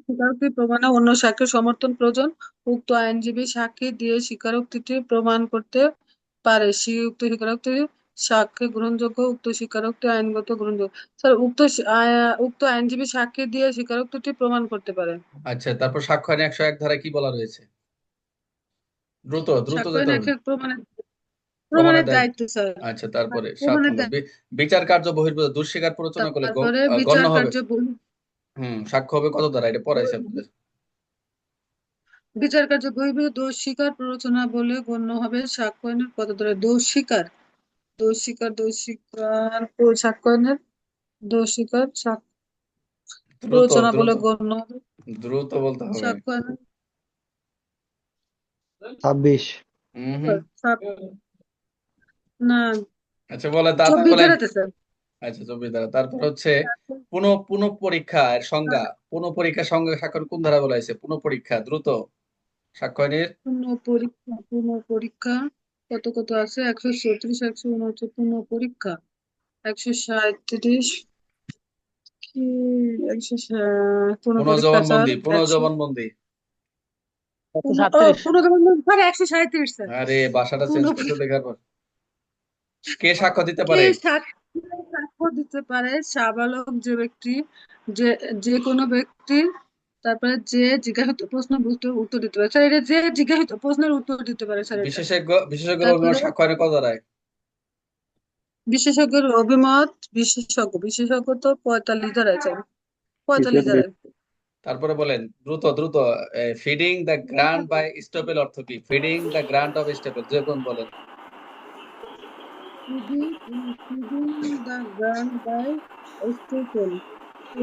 স্বীকারোক্তি প্রমাণে অন্য সাক্ষ্যের সমর্থন প্রয়োজন। উক্ত আইনজীবী সাক্ষী দিয়ে স্বীকারোক্তিটি প্রমাণ করতে পারে। উক্ত স্বীকারোক্তি সাক্ষ্য গ্রহণযোগ্য উক্ত স্বীকারোক্তি আইনগত গ্রহণযোগ্য। স্যার উক্ত উক্ত আইনজীবী সাক্ষী দিয়ে স্বীকারোক্তিটি প্রমাণ করতে পারে। আচ্ছা তারপর সাক্ষ্য আইন একশো এক ধারায় কি বলা রয়েছে? দ্রুত দ্রুত প্রমাণের প্রমাণের দায়িত্ব স্যার। আচ্ছা তারপরে বিচার কার্য বহির্ভূত দুঃস্বীকার প্ররোচনা করলে গণ্য হবে। কার্য হুম সাক্ষ্য হবে কত দ্বারা? এটা পড়াইছে আপনাদের। বিচার কার্য বহির্ভূত দোষ স্বীকার প্ররোচনা বলে গণ্য হবে। সাক্ষ্য আইনের কত ধরে দোষ স্বীকার দোষ স্বীকার দোষ স্বীকার ও সাক্ষ্য আইনের দোষ স্বীকার প্ররোচনা বলে গণ্য হবে। দ্রুত বলতে হবে। সাক্ষ্য আইনের ছাব্বিশ। হুম হুম। না। আচ্ছা বলে তারপর চব্বিশ বলেন। ধারাতে স্যার আচ্ছা চব্বিশ ধারা তারপর হচ্ছে পুনঃ পুনঃ পরীক্ষার সংজ্ঞা। পুনঃ পরীক্ষার সংজ্ঞা সাক্ষর কোন ধারা বলা হয়েছে? পুনঃ পরীক্ষা দ্রুত। আইনের পূর্ণ পরীক্ষা পূর্ণ পরীক্ষা। কত কত আছে? একশো চৌত্রিশ একশো উনচল্লিশ পূর্ণ পরীক্ষা। একশো সাঁইত্রিশ কি? একশো পূর্ণ পরীক্ষা স্যার পুনঃজবানবন্দি একশো পুনঃজবানবন্দি একশো ও সাতত্রিশ স্যার একশো সাঁইত্রিশ। স্যার আরে বাসাটা চেঞ্জ করতে দেখার পর। কে সাক্ষ্য দিতে পারে? সাক্ষ্য দিতে পারে সাবালক যে ব্যক্তি যে যে কোনো ব্যক্তি তারপরে যে জিজ্ঞাসিত প্রশ্ন উত্তর দিতে পারে। স্যার এটা যে জিজ্ঞাসিত প্রশ্নের উত্তর দিতে পারে স্যার বিশেষজ্ঞ বিশেষজ্ঞ কত ধারায় বিশেষজ্ঞের অভিমত বিশেষজ্ঞ বিশেষজ্ঞ তো পঁয়তাল্লিশ ধারায় স্যার পঁয়তাল্লিশ ধারায়। তারপরে বলেন দ্রুত দ্রুত feeding the grant by estoppel অর্থ কি? Feeding the grant of estoppel যে কোন বলেন।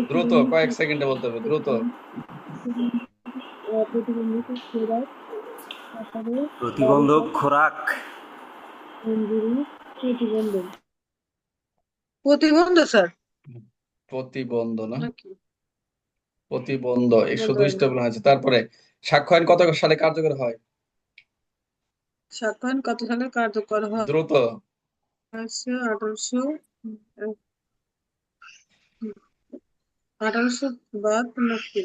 দ্রুত কয়েক সেকেন্ডে বলতে হবে দ্রুত। প্রতিবন্ধক খোরাক। প্রতিবন্ধক প্রতিবন্ধ স্যার। প্রতিবন্ধ না? প্রতিবন্ধ একশো দুই বলতে স্টেপল আছে তারপরে সাক্ষ্য আইন কত সালে কার্যকর হয়? সাক্ষাৎ কত সালে কার্যকর হয়? দ্রুত। আঠারোশো আঠারোশো আঠারোশো বাদ নাকি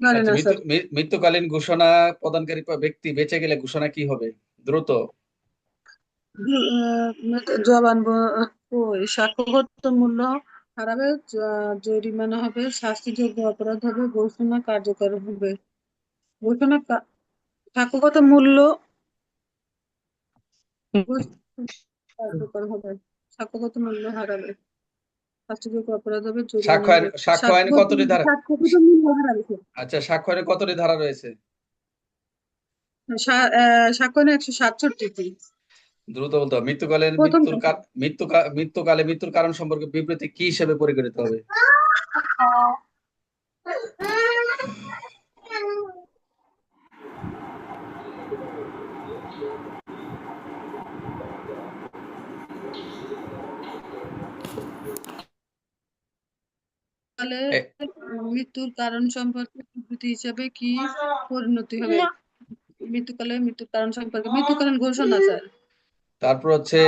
জানি আচ্ছা মৃত্যুকালীন ঘোষণা প্রদানকারী ব্যক্তি বেঁচে গেলে ঘোষণা কি হবে? দ্রুত। জবান সাক্ষ্যগত মূল্য হারাবে জরিমানা হবে শাস্তিযোগ্য অপরাধ হবে ঘোষণা কার্যকর হবে। ঘোষণা সাক্ষ্যগত মূল্য কার্যকর হবে। সাক্ষ্যগত মূল্য হারাবে? শাস্তিযোগ্য অপরাধ হবে? সাক্ষ্য আইন সাক্ষ্য আইনে কতটি ধারা সাক্ষ্যগত মূল্য হারাবে? আচ্ছা সাক্ষ্য আইনে কতটি ধারা রয়েছে? সাক্ষ্য আইনে একশো সাতষট্টি দ্রুত বলতে হবে। মৃত্যুকালীন মৃত্যুর মৃত্যু মৃত্যুকালে মৃত্যুর কারণ সম্পর্কে বিবৃতি কি হিসেবে পরিগণিত হবে? তাহলে মৃত্যুর কারণ সম্পর্কে বিবৃতি হিসাবে কি পরিণতি হবে? মৃত্যুকালে মৃত্যুর কারণ সম্পর্কে মৃত্যুকালীন ঘোষণা স্যার। তারপর হচ্ছে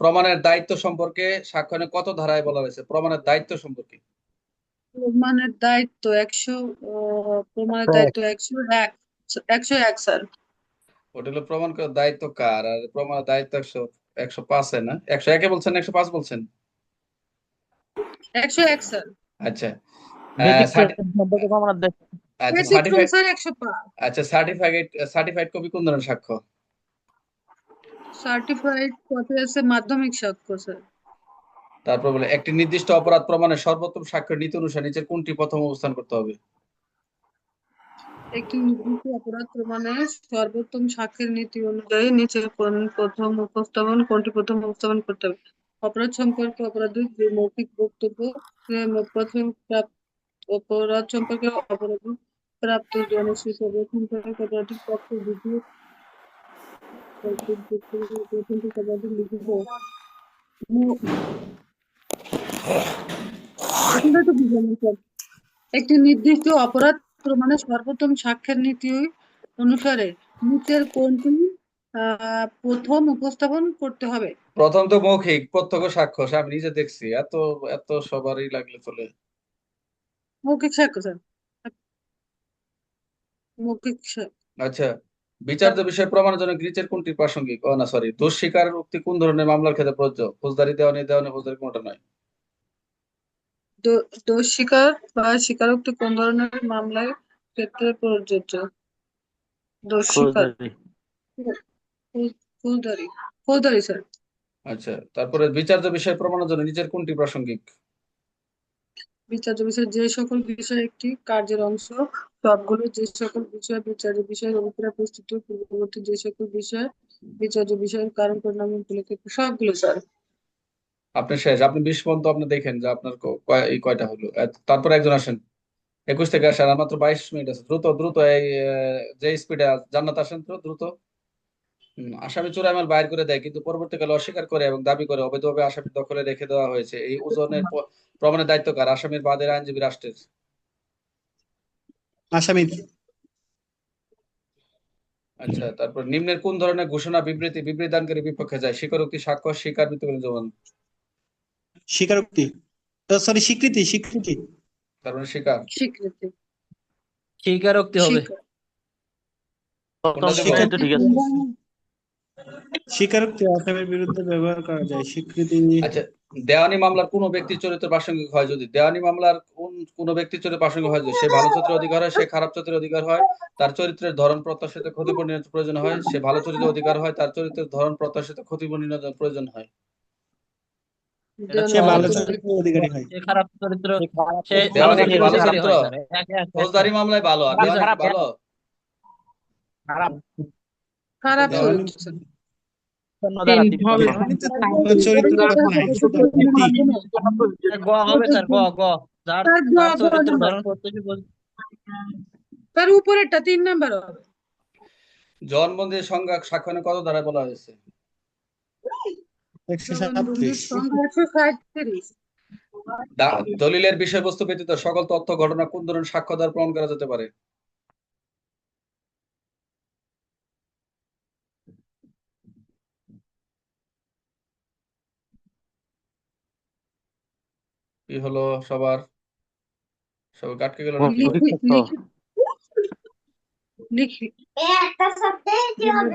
প্রমাণের দায়িত্ব সম্পর্কে সাক্ষ্য কত ধারায় বলা হয়েছে? প্রমাণের দায়িত্ব সম্পর্কে। প্রমাণের দায়িত্ব একশো প্রমাণের দায়িত্ব একশো এক একশো এক স্যার। ওটা হলো প্রমাণ করার দায়িত্ব কার? আর প্রমাণের দায়িত্ব একশো একশো পাঁচে না? একশো একে বলছেন একশো পাঁচ বলছেন? একশো এক স্যার। আচ্ছা। আচ্ছা সার্টিফাইড আচ্ছা সার্টিফাইড সার্টিফাইড কপি কোন ধরনের সাক্ষ্য? সার্টিফাইড কপি আছে মাধ্যমিক সাক্ষ্য স্যার। তারপর বলে একটি নির্দিষ্ট অপরাধ প্রমাণের সর্বোত্তম সাক্ষ্যের নীতি অনুসারে নিচের কোনটি প্রথম অবস্থান করতে হবে? একটি নির্দিষ্ট অপরাধ প্রমাণে সর্বোত্তম সাক্ষ্যের নীতি অনুযায়ী নিচের কোন প্রথম উপস্থাপন কোনটি প্রথম উপস্থাপন করতে হবে? অপরাধ সম্পর্কে অপরাধীর যে মৌখিক বক্তব্য প্রথম প্রাপ্ত অপরাধ সম্পর্কে অপরাধী প্রাপ্ত জনশীষ সম্পর্কে অপরাধীর পক্ষে দ্বিতীয় প্রথম অপরাধী লিখিত মু- এখানে তো বুঝলাম না, স্যার। একটি নির্দিষ্ট অপরাধ প্রমাণে সর্বোত্তম সাক্ষ্যের নীতি অনুসারে নিচের কোনটি প্রথম উপস্থাপন করতে হবে। প্রথম তো মৌখিক প্রত্যক্ষ সাক্ষ্য আমি নিজে দেখছি। এত এত সবারই লাগলে চলে। মৌখিক সাক্ষ্য স্যার। মৌখিক আচ্ছা বিচার্য বিষয় প্রমাণের জন্য নিচের কোনটি প্রাসঙ্গিক? ও না সরি দোষ স্বীকার উক্তি কোন ধরনের মামলার ক্ষেত্রে প্রযোজ্য? ফৌজদারি দেওয়ানি দেওয়ানি ফৌজদারি কোনটা নয়? দোষ স্বীকার বা স্বীকারোক্তি কোন ধরনের মামলায় ক্ষেত্রে প্রযোজ্য? দোষ স্বীকার। ফৌজদারি ফৌ- ফৌজদারি ফৌজদারি স্যার আচ্ছা তারপরে বিচার্য বিষয় প্রমাণের জন্য নিচের কোনটি প্রাসঙ্গিক? বিচার্য বিষয় যে সকল বিষয় একটি কার্যের অংশ সবগুলো যে সকল বিষয় বিচার্য বিষয়ের অভিপ্রায় প্রস্তুত পূর্ববর্তী যে সকল বিষয় বিচার্য বিষয়ের কারণ পরিণাম উপলক্ষে সবগুলো স্যার আপনি শেষ আপনি বিশ পর্যন্ত আপনি দেখেন যে আপনার কয়- এই কয়টা হলো। তারপরে একজন আসেন। একুশ থেকে আসেন আর মাত্র বাইশ মিনিট আছে। দ্রুত দ্রুত এই যে স্পিডে জান্নাত আসেন তো দ্রুত। আসামি চোরাই মাল বাইর করে দেয় কিন্তু পরবর্তীকালে অস্বীকার করে এবং দাবি করে অবৈধভাবে আসামি দখলে রেখে দেওয়া হয়েছে। এই ওজনের প্রমাণের দায়িত্ব কার? আসামির বাদের আইনজীবী রাষ্ট্রের। আসামি। আচ্ছা তারপর নিম্নের কোন ধরনের ঘোষণা বিবৃতি বিবৃতি দানকারী বিপক্ষে যায়? স্বীকারোক্তি স্বাক্ষর স্বীকার মৃত্যুকালীন জমান স্বীকারোক্তি? সরি স্বীকৃতি স্বীকৃতি। তার মানে স্বীকার। স্বীকৃতি। স্বীকারোক্তি হবে। ঠিক আছে। স্বীকারোক্তি আসামির বিরুদ্ধে ব্যবহার করা যায়। স্বীকৃতি আচ্ছা দেওয়ানি মামলার কোন ব্যক্তি চরিত্র প্রাসঙ্গিক হয় যদি দেওয়ানি মামলার কোন কোন ব্যক্তি চরিত্র প্রাসঙ্গিক হয় যদি সে ভালো চরিত্রের অধিকার হয় সে খারাপ চরিত্রের অধিকার হয় তার চরিত্রের ধরন প্রত্যাশিত ক্ষতিপূরণ প্রয়োজন হয় সে ভালো চরিত্রের অধিকার হয় তার চরিত্রের ধরন প্রত্যাশিত ক্ষতিপূরণ প্রয়োজন হয়। খারাপ চরিত্র ফৌজদারি মামলায় ভালো। আর খারাপ, খারাপ তার উপরেরটা তিন নাম্বার হবে। জবানবন্দির সংজ্ঞা সাক্ষ্যনে কত দ্বারা বলা হয়েছে? দলিলের বিষয়বস্তু ব্যতীত সকল তথ্য ঘটনা কোন ধরনের সাক্ষ্য দ্বারা প্রমাণ করা যেতে পারে? কি হলো সবার সবাই কাটকে গেল নাকি? লিখি লিখি।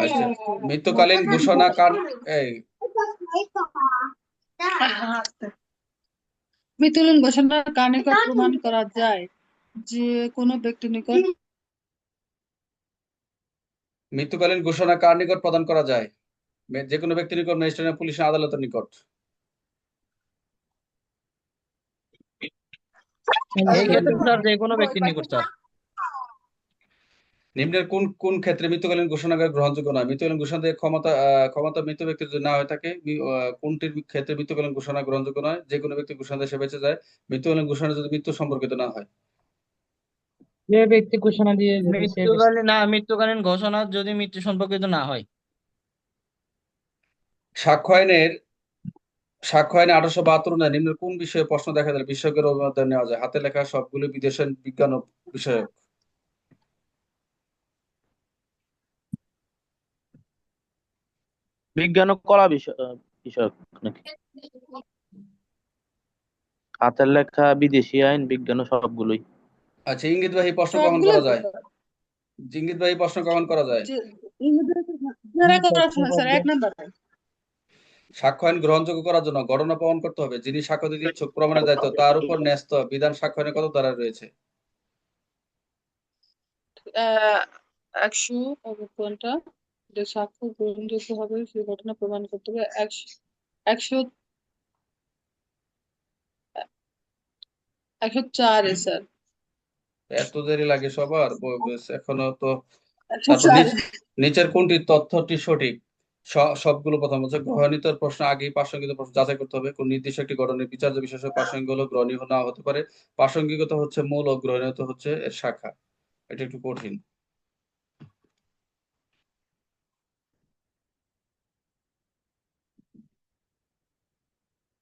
আচ্ছা। মৃত্যুকালীন ঘোষণা কার এই। মৃত্যুলীন ঘোষণা কার নিকট প্রমাণ করা যায়? যে কোনো ব্যক্তি নিকট মৃত্যুকালীন ঘোষণা কার নিকট প্রদান করা যায়? যে কোনো ব্যক্তির নিকট ম্যাজিস্ট্রেট পুলিশ আদালতের নিকট। এই ক্ষেত্রে স্যার যে কোনো ব্যক্তির নিকট স্যার। নিম্নের কোন কোন ক্ষেত্রে মৃত্যুকালীন ঘোষণা গ্রহণযোগ্য নয়? মৃত্যুকালীন ঘোষণা দিয়ে ক্ষমতা আহ, ক্ষমতা মৃত ব্যক্তির যদি না হয়ে থাকে আহ, কোনটির ক্ষেত্রে মৃত্যুকালীন ঘোষণা গ্রহণযোগ্য নয়? যে কোনো ব্যক্তি ঘোষণা দেশে বেঁচে যায় মৃত্যুকালীন ঘোষণা যদি মৃত্যু সম্পর্কিত না হয়। যে ব্যক্তি ঘোষণা দিয়ে মৃত্যুকালীন না মৃত্যুকালীন ঘোষণা যদি মৃত্যু সম্পর্কিত না হয়। সাক্ষ্য আইনের সাক্ষ্য আইনে আঠারোশো বাহাত্তর অনুযায়ী নিম্নের কোন বিষয়ে প্রশ্ন দেখা দিলে বিশেষজ্ঞের অভিমত নেওয়া যায়। হাতে লেখা সবগুলো বিদেশের বিজ্ঞান বিষয়ক। বিজ্ঞান ও কলা বিষয় বিষয়ক নাকি? হাতের লেখা বিদেশি আইন বিজ্ঞান ও সবগুলোই। আচ্ছা ইঙ্গিতবাহী প্রশ্ন কখন করা যায়? ইঙ্গিতবাহী প্রশ্ন কখন করা যায়? স্যার? এক নাম্বার। সাক্ষ্য আইন গ্রহণযোগ্য করার জন্য ঘটনা প্রমাণ করতে হবে। যিনি সাক্ষ্য দিতে ইচ্ছুক প্রমাণের দায়িত্ব তার উপর ন্যস্ত। বিধান সাক্ষ্য আইনে কত ধারা রয়েছে? একশো কোনটা যে সাক্ষ্য গ্রহণযোগ্য হবে সেই ঘটনা প্রমাণ করতে হবে। একশো একশো একশো চারে স্যার। এত দেরি লাগে সবার এখনও তো নিচের কোনটি তথ্যটি সঠিক? সবগুলো প্রথম হচ্ছে গ্রহণিত প্রশ্ন আগেই প্রাসঙ্গিক প্রশ্ন যাচাই করতে হবে। কোন নির্দিষ্ট একটি ঘটনার বিচার্য বিশেষ প্রাসঙ্গিক হলো গ্রহণীয় না হতে পারে। প্রাসঙ্গিকতা হচ্ছে মূল ও গ্রহণীয়তা হচ্ছে এর শাখা। এটা একটু কঠিন।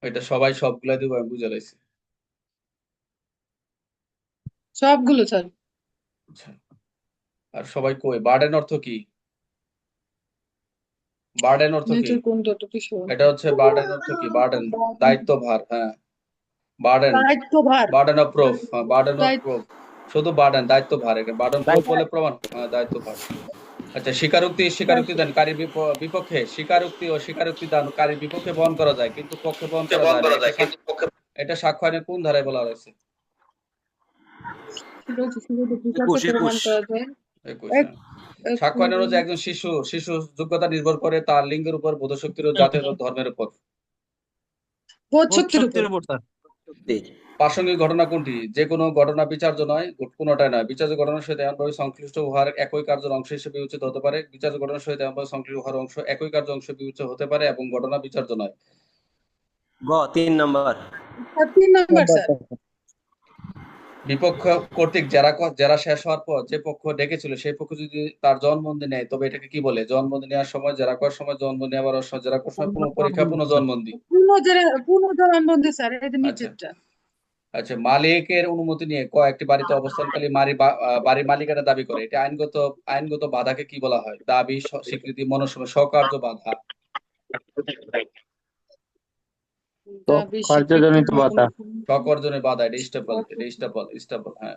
এটা সবাই সবগুলাই দেবো আমি বুঝে লাইছি। সবগুলো স্যার। আচ্ছা। আর সবাই কই? বার্ডেন অর্থ কি? বার্ডেন অর্থ কি? এটা হচ্ছে বার্ডেন অর্থ কি? বার্ডেন দায়িত্বভার হ্যাঁ। বার্ডেন দায়িত্বভার। Burden of proof burden of দায়িত্ব- প্রুফ শুধু বার্ডেন দায়িত্বভার এখানে বার্ডেন প্রুফ বলে প্রমাণ। হ্যাঁ, দায়িত্বভার। আচ্ছা স্বীকারোক্তি স্বীকারোক্তি দান। কারীর বিপ- বিপক্ষে স্বীকারোক্তি ও স্বীকারোক্তি দান কারীর বিপক্ষে বহন করা যায় কিন্তু পক্ষে বহন করা যায় না। এটা সাক্ষ্য- এটা সাক্ষ্য আইনের কোন ধারায় বলা হয়েছে? আইনের অনুযায়ী একজন শিশু শিশু যোগ্যতা নির্ভর করে তার লিঙ্গের উপর বোধশক্তির ও জাতের ও ধর্মের উপর। প্রাসঙ্গিক ঘটনা কোনটি? যে কোনো ঘটনা বিচার্য নয় কোনোটাই নয়। বিচার্য ঘটনার সহিত এমনভাবে সংশ্লিষ্ট উহার একই কার্যের অংশ হিসেবে বিবেচিত হতে পারে। বিচার্য ঘটনার সহিত এমনভাবে সংশ্লিষ্ট উহার অংশ একই কার্য অংশ বিবেচিত হতে পারে এবং ঘটনা বিচার্য নয়। গ তিন নম্বর। তিন নাম্বার স্যার। বিপক্ষ কর্তৃক ক- জেরা শেষ হওয়ার পর যে পক্ষ ডেকেছিল সেই পক্ষ যদি তার জবানবন্দি নেয় তবে এটাকে কি বলে? জবানবন্দি নেওয়ার সময় জেরা করার সময় জবানবন্দি নেওয়ার সময় জেরা করার সময় পুনঃ পরীক্ষা পুনঃ জবানবন্দি পুনর্জরা- পুনর্জবানবন্দি স্যার এটা নিচেরটা। আচ্ছা। মালিকের অনুমতি নিয়ে ক একটি বাড়িতে অবস্থানকারী মারি বা- আহ, বাড়ির মালিকানা দাবি করে। এটা আইনগত আইনগত বাধাকে কি বলা হয়? দাবি স্বীকৃতি মনস্বর স্বকার্য বাধা। দাবি বাধা। স্বকর্জনের বাধা এটা স্টেপল এটা স্টেপল স্টেপল হ্যাঁ।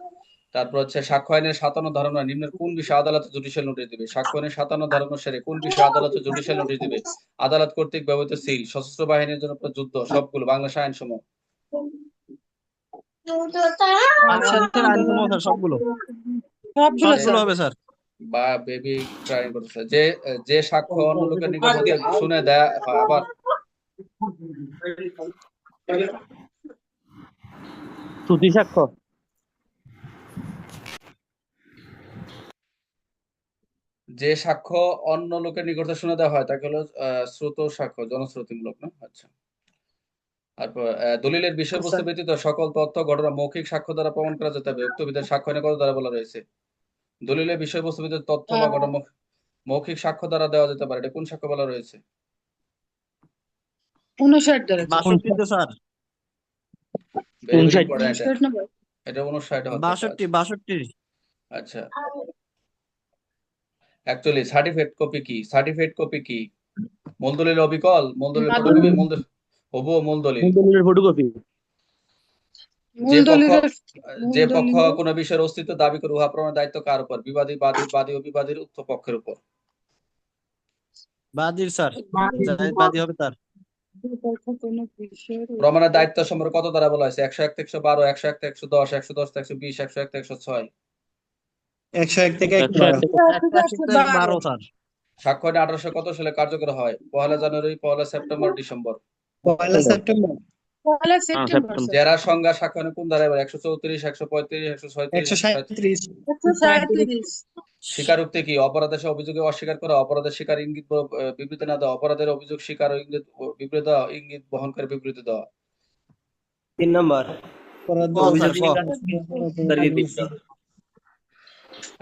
তারপর হচ্ছে সাক্ষ্য আইনের সাতান্ন ধারণা নিম্নের কোন বিষয়ে আদালত জুডিশিয়াল নোটিশ দিবে? সাক্ষ্য আইনের সাতান্ন ধারণা কোন বিষয়ে আদালত জুডিশিয়াল নোটিশ দিবে? আদালত কর্তৃক ব্যবহৃত সিল সশস্ত্র বাহিনীর জন্য যুদ্ধ সবগুলো বাংলা আইন সমূহ সবগুলো। সবগুলো সবগুলো হবে স্যার। বা বেবি ট্রাই করতেছে। যে যে সাক্ষ্য অন্য লোকের নিকট শুনে দেয়া আবার শ্রুতি সাক্ষ্য যে সাক্ষ্য অন্য লোকের নিকট শুনে দেওয়া হয় তাকে হলো শ্রুত সাক্ষ্য জনশ্রুতিমূলক না? আচ্ছা। তারপর দলিলের বিষয়বস্তু ব্যতীত সকল তথ্য ঘটনা মৌখিক সাক্ষ্য দ্বারা প্রমাণ করা যেতে হবে উক্ত বিধান সাক্ষ্য কত দ্বারা বলা রয়েছে? দলিলের বিষয়বস্তু ব্যতীত তথ্য বা ঘটনা মৌখিক সাক্ষ্য দ্বারা দেওয়া যেতে পারে। এটা কোন সাক্ষ্য বলা রয়েছে? স্যার। নম্বর এটা আচ্ছা। অ্যাকচুয়ালি সার্টিফিকেট কপি কি? সার্টিফিকেট কপি কি? মূল দলিল অবিকল? মূল দলিল ফটোকপি মূল দলিল হবু মূল দলিল দলিলের ফটোকপি যে পক্ষ দলিলের যে পক্ষ কোনো বিষয়ের অস্তিত্ব দাবি করে উহা প্রমাণের দায়িত্ব কার উপর? বিবাদী বাদী বাদী ও বিবাদীর উক্ত পক্ষের উপর। বাদির স্যার। বাদী হবে তার। প্রমাণের দায়িত্ব সম্পর্কে কত দ্বারা বলা হয়েছে? একশো এক থেকে একশো বারো একশো এক থেকে একশো দশ একশো দশ থেকে একশো বিশ একশো এক থেকে একশো ছয়। একশো এক থেকে আঠারোশো কত সালে কার্যকর হয়? পহেলা জানুয়ারি পহেলা সেপ্টেম্বর ডিসেম্বর। পহেলা সেপ্টেম্বর। স্যার। জেরা সংজ্ঞা সাক্ষ্য আইনে কোন ধারায় একশো চৌত্রিশ একশো পঁয়ত্রিশ একশো ছয়ত্রিশ একশো সাঁত্রিশ একশো সাঁইত্রিশ। স্বীকারোক্তি কি? অপরাধের অভিযোগে অস্বীকার করা অপরাধের স্বীকার ইঙ্গিত বিবৃতি না দেওয়া অপরাধের অভিযোগ স্বীকার ইঙ্গিত বিবৃতি দেওয়া ইঙ্গিত বহন করে বিবৃতি দেওয়া। তিন নম্বর। অভিযোগ স্বীকার।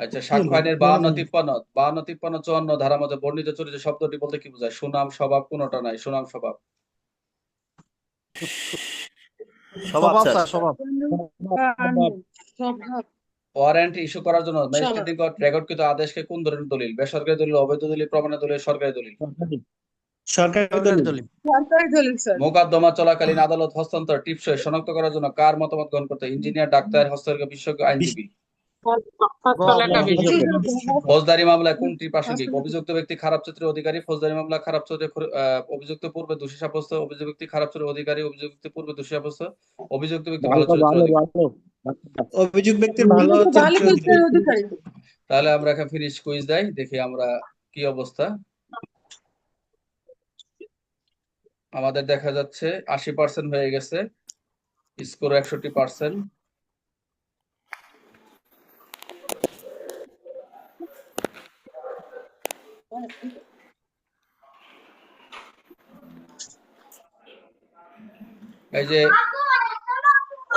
আচ্ছা সাক্ষ্য আইনের বাহান্ন তিপ্পান্ন বাহান্ন তিপ্পান্ন চুয়ান্ন ধারার মধ্যে বর্ণিত চরিত্র শব্দটি বলতে কি বোঝায়? সুনাম স্বভাব কোনোটা নাই সুনাম স্বভাব স্বভাব স্বভাব স্যার স্যার স্বভাব স্বভাব ওয়ারেন্ট ইস্যু করার জন্য ম্যাজিস্ট্রেট রেকর্ডকৃত আদেশকে কোন ধরনের দলিল? বেসরকারি দলিল অবৈধ দলিল প্রমাণের দলিল সরকারি দলিল? সরকারি দলিল। সরকারি দলিল স্যার। মোকদ্দমা চলাকালীন আদালত হস্তান্তর টিপসই শনাক্ত করার জন্য কার মতামত গ্রহণ করতে? ইঞ্জিনিয়ার ডাক্তার হস্তরেখা বিশেষজ্ঞ আইনজীবী। ফৌজদারি মামলায় কোনটি প্রাসঙ্গিক অভিযুক্ত ব্যক্তি খারাপ চরিত্রের অধিকারী ফৌজদারি মামলা খারাপ চরিত্রের আহ, অভিযুক্ত পূর্বে দোষী সাব্যস্ত অভিযুক্ত ব্যক্তি খারাপ চরিত্রের অধিকারী অভিযুক্ত পূর্বে দোষী সাব্যস্ত অভিযুক্ত ব্যক্তি ভালো চরিত্রের অভিযোগ ব্যক্তির ভালো চরিত্র তাহলে আমরা এখন ফিনিশ কুইজ দেই দেখি আমরা কি অবস্থা। আমাদের দেখা যাচ্ছে আশি পার্সেন্ট হয়ে গেছে স্কোর একষট্টি পার্সেন্ট এই যে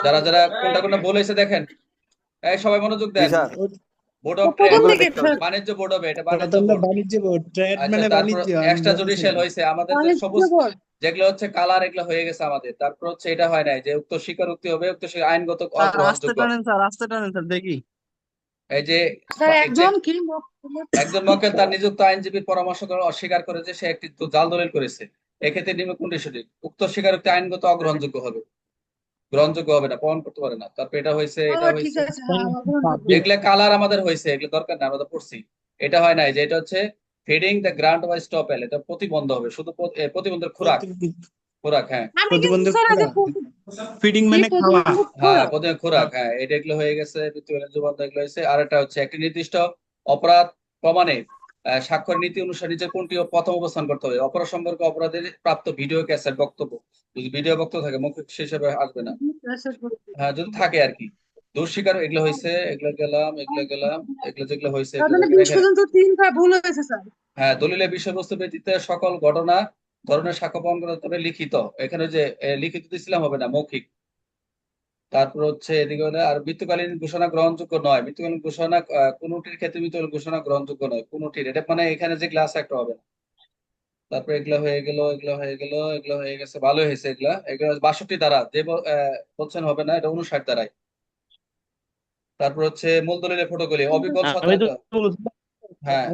যারা যারা কোনটা কোনটা বলেছে দেখেন। এই সবাই মনোযোগ দেন। বোর্ড অফ বাণিজ্য বোর্ড হবে এটা বাণিজ্য বোর্ড ট্রেড মানে তারপর বাণিজ্য এক্সট্রা জুডিশিয়াল হয়েছে। আমাদের যে সবুজ যেগুলো হচ্ছে কালার এগুলো হয়ে গেছে আমাদের। তারপর হচ্ছে এটা হয় নাই যে উক্ত স্বীকারোক্তি হবে উক্ত আইনগত অগ্রহণযোগ্য। টানেন স্যার আসতে টানেন স্যার দেখি। এই যে একজন কি একজন মক্কেল তার নিযুক্ত আইনজীবীর পরামর্শ করে অস্বীকার করে যে সে একটি জাল দলিল করেছে। এক্ষেত্রে নিম্ন কোনটি সঠিক। উক্ত স্বীকারোক্তি আইনগত অগ্রহণযোগ্য হবে। গ্রহণযোগ্য হবে না প্রমাণ করতে পারে না। তারপর এটা হয়েছে এটা হয়েছে হ্যাঁ। এগুলা কালার আমাদের হয়েছে এগুলো দরকার না আমরা তো পড়ছি। এটা হয় নাই যে এটা হচ্ছে feeding the grant by estoppel এটা প্রতিবন্ধ হবে শুধু প্রতিবন্ধের খোরাক। খোরাক হ্যাঁ। প্রতিবন্ধক ফিডিং মানে খাওয়া। হ্যাঁ খোরাক? প্রথমে খোরাক। হ্যাঁ এটা এগুলো হয়ে গেছে দ্বিতীয় জবাব এগুলো হয়েছে। আর একটা হচ্ছে একটি নির্দিষ্ট অপরাধ প্রমাণে আহ, স্বাক্ষর নীতি অনুসারে নিজের কোনটি প্রথম অবস্থান করতে হবে। অপরাধ সম্পর্কে অপরাধের প্রাপ্ত ভিডিও ক্যাসেট বক্তব্য। যদি ভিডিও বক্তব্য থাকে মৌখিক হিসেবে আসবে না। হ্যাঁ যদি থাকে আর কি। দোষ স্বীকার এগুলো হয়েছে এগুলো গেলাম এগুলো গেলাম এগুলো যেগুলো হয়েছে মানে বিশ এখানে- পর্যন্ত তিনটা ভুল হয়েছে স্যার। হ্যাঁ দলিলের বিষয়বস্তু ব্যতীত সকল ঘটনা ধরনের সাক্ষ্য প্রমাণ করতে হবে লিখিত। এখানে যে লিখিত দিছিলাম হবে না মৌখিক। তারপর হচ্ছে এদিকে হলে আর মৃত্যুকালীন ঘোষণা গ্রহণযোগ্য নয়। মৃত্যুকালীন ঘোষণা কোনটির ক্ষেত্রে মৃত্যুকালীন ঘোষণা গ্রহণযোগ্য নয় কোনটির। এটা মানে এখানে যে গ্লাস একটা হবে না। তারপর এগুলো হয়ে গেল এগুলো হয়ে গেল এগুলো হয়ে গেছে ভালো হয়েছে এগুলা। এগুলো বাষট্টি দ্বারা যে আহ, বলছেন হবে না এটা উনষাট দ্বারাই তারপর হচ্ছে মূল দলিলের ফটোগুলি অবিকল হ্যাঁ।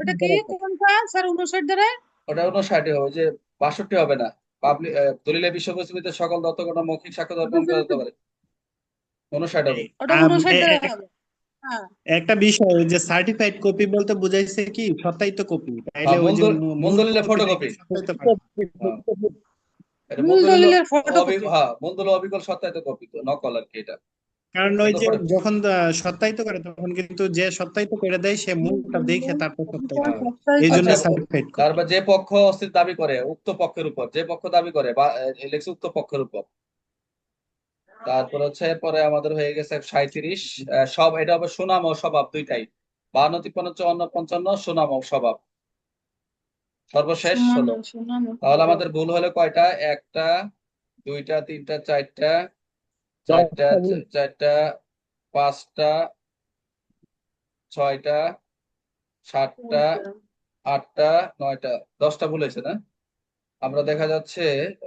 ওটা কি কোনটা? স্যার উনষাট দ্বারা ওটা উনষাটই হবে যে বাষট্টি হবে না। পাবলিক দলিলের বিষয়বস্তুতে সকল দত্ত ঘটনা মৌখিক সাক্ষ্য দর্পণ করা যেতে পারে। উনষাট হবে। ওটা আম, উনষাট দ্বারা হবে। হ্যাঁ। একটা বিষয় যে সার্টিফাইড কপি বলতে বুঝাইছে কি সত্যায়িত কপি তাইলে হ্যাঁ, ওই যে মূল- দলিলের। এটা মূল মূল দলিলের ফটো অবি- হ্যাঁ মূল দলিল অবিকল সত্যায়িত কপি তো নকল আর কি এটা। কারণ ওই যে যখন সত্যায়িত করে তখন কিন্তু যে সত্যায়িত করে দেয় সে মূলটা দেখে তারপর সত্যায়িত করে। এই জন্য সার্টিফাইড তারপর যে পক্ষ অস্তিত্ব দাবি করে উক্ত পক্ষের উপর যে পক্ষ দাবি করে বা লেখছে উক্ত পক্ষের উপর। তারপর হচ্ছে পরে আমাদের হয়ে গেছে সাঁইত্রিশ সব এটা হবে সুনাম ও স্বভাব দুইটাই। বান্ন তিপ্পান্ন চুয়ান্ন পঞ্চান্ন সুনাম ও স্বভাব। সর্বশেষ ষোলো। তাহলে আমাদের ভুল হলো কয়টা? একটা দুইটা তিনটা চারটা চারটা চারটা পাঁচটা ছয়টা সাতটা আটটা নয়টা দশটা ভুল হয়েছে না? আমরা দেখা যাচ্ছে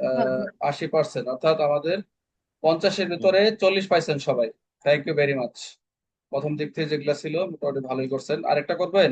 আহ আশি পার্সেন্ট অর্থাৎ আমাদের পঞ্চাশের ভিতরে চল্লিশ পাইছেন সবাই। থ্যাংক ইউ ভেরি মাচ প্রথম দিক থেকে যেগুলা ছিল মোটামুটি ভালোই করছেন। আরেকটা করবেন?